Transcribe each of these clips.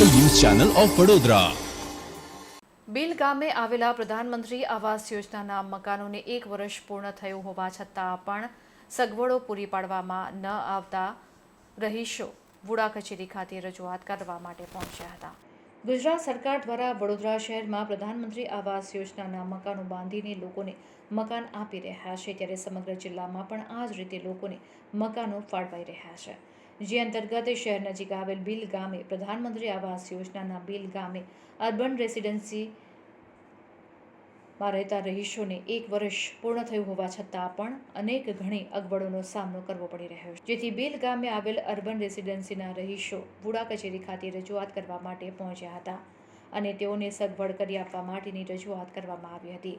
Channel of Vadodara. Bil ગામે આવેલા પ્રધાનમંત્રી આવાસ યોજનાના મકાનોને એક વર્ષ પૂર્ણ થયું હોવા છતાં પણ સગવડો પૂરી પાડવામાં ન આવતા રહીશો વુડા કચેરી ખાતે રજૂઆત કરવા માટે પહોંચ્યા હતા. ગુજરાત સરકાર દ્વારા વડોદરા શહેરમાં પ્રધાનમંત્રી આવાસ યોજનાના મકાનો બાંધીને લોકોને મકાન આપી રહ્યા છે, ત્યારે સમગ્ર જિલ્લામાં પણ આ જ રીતે લોકોને મકાનો ફાળવાઈ રહ્યા છે. જે અંતર્ગત શહેર નજીક આવેલ બિલ ગામે પ્રધાનમંત્રી આવાસ યોજનાના બિલ ગામે અર્બન રેસિડેન્સી માં રહેતા રહીશોને એક વર્ષ પૂર્ણ થયું હોવા છતાં પણ અનેક ઘણી અગવડોનો સામનો કરવો પડી રહ્યો છે. જેથી બેલ ગામે આવેલ અર્બન રેસિડેન્સીના રહીશો વુડા કચેરી ખાતે રજૂઆત કરવા માટે પહોંચ્યા હતા અને તેઓને સગવડ કરી આપવા માટેની રજૂઆત કરવામાં આવી હતી.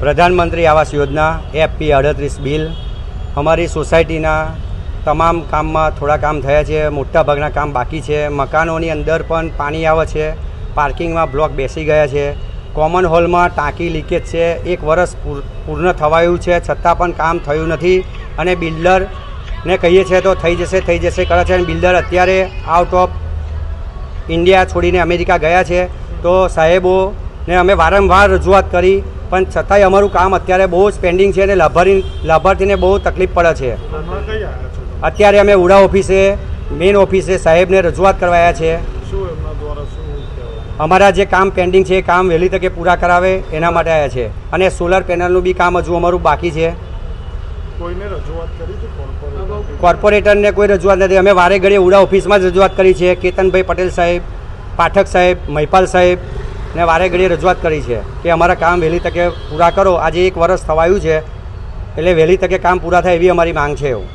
પ્રધાનમંત્રી આવાસ યોજના એફપી અડત્રીસ બિલ, અમારી સોસાયટીના તમામ કામમાં થોડા કામ થયા છે મોટાભાગના કામ બાકી છે, મકાનોની અંદર પણ પાણી આવે છે, પાર્કિંગમાં બ્લોક બેસી ગયા છે, કોમન હોલમાં ટાંકી લીકેજ છે, એક વર્ષ પૂર- પૂર્ણ થવાયું છે, છતાં પણ કામ થયું નથી અને બિલ્ડરને કહીએ છીએ તો થઈ જશે થઈ જશે, કરે છે અને બિલ્ડર અત્યારે આઉટ ઓફ ઇન્ડિયા છોડીને અમેરિકા ગયા છે. તો સાહેબોને અમે વારંવાર રજૂઆત કરી પણ છતાંય અમારું કામ અત્યારે બહુ જ પેન્ડિંગ છે અને લાભાર્થી લાભાર્થીને બહુ તકલીફ પડે છે? અત્યારે અમે ઉડા ઓફિસે મેઇન ઓફિસે સાહેબને રજૂઆત કરવાયા છે. અમારા જે કામ પેન્ડિંગ છે, એ કામ વહેલી તકે પૂરા કરાવે એના માટે આવ્યા છે. અને સોલર પેનલનું બી કામ હજુ અમારું બાકી છે. કોર્પોરેટરને કોઈ રજૂઆત નથી. અમે વારે ઘડીએ ઉડા ઓફિસમાં જ રજૂઆત કરી છે. કેતનભાઈ પટેલ સાહેબ, પાઠક સાહેબ, મહિપાલ સાહેબ ને વારે ઘડીએ રજૂઆત કરી છે કે અમારા કામ વહેલી તકે પૂરા કરો. આજે એક વર્ષ થવાયું છે, એટલે વહેલી તકે કામ પૂરા થાય એવી અમારી માંગ છે એવું.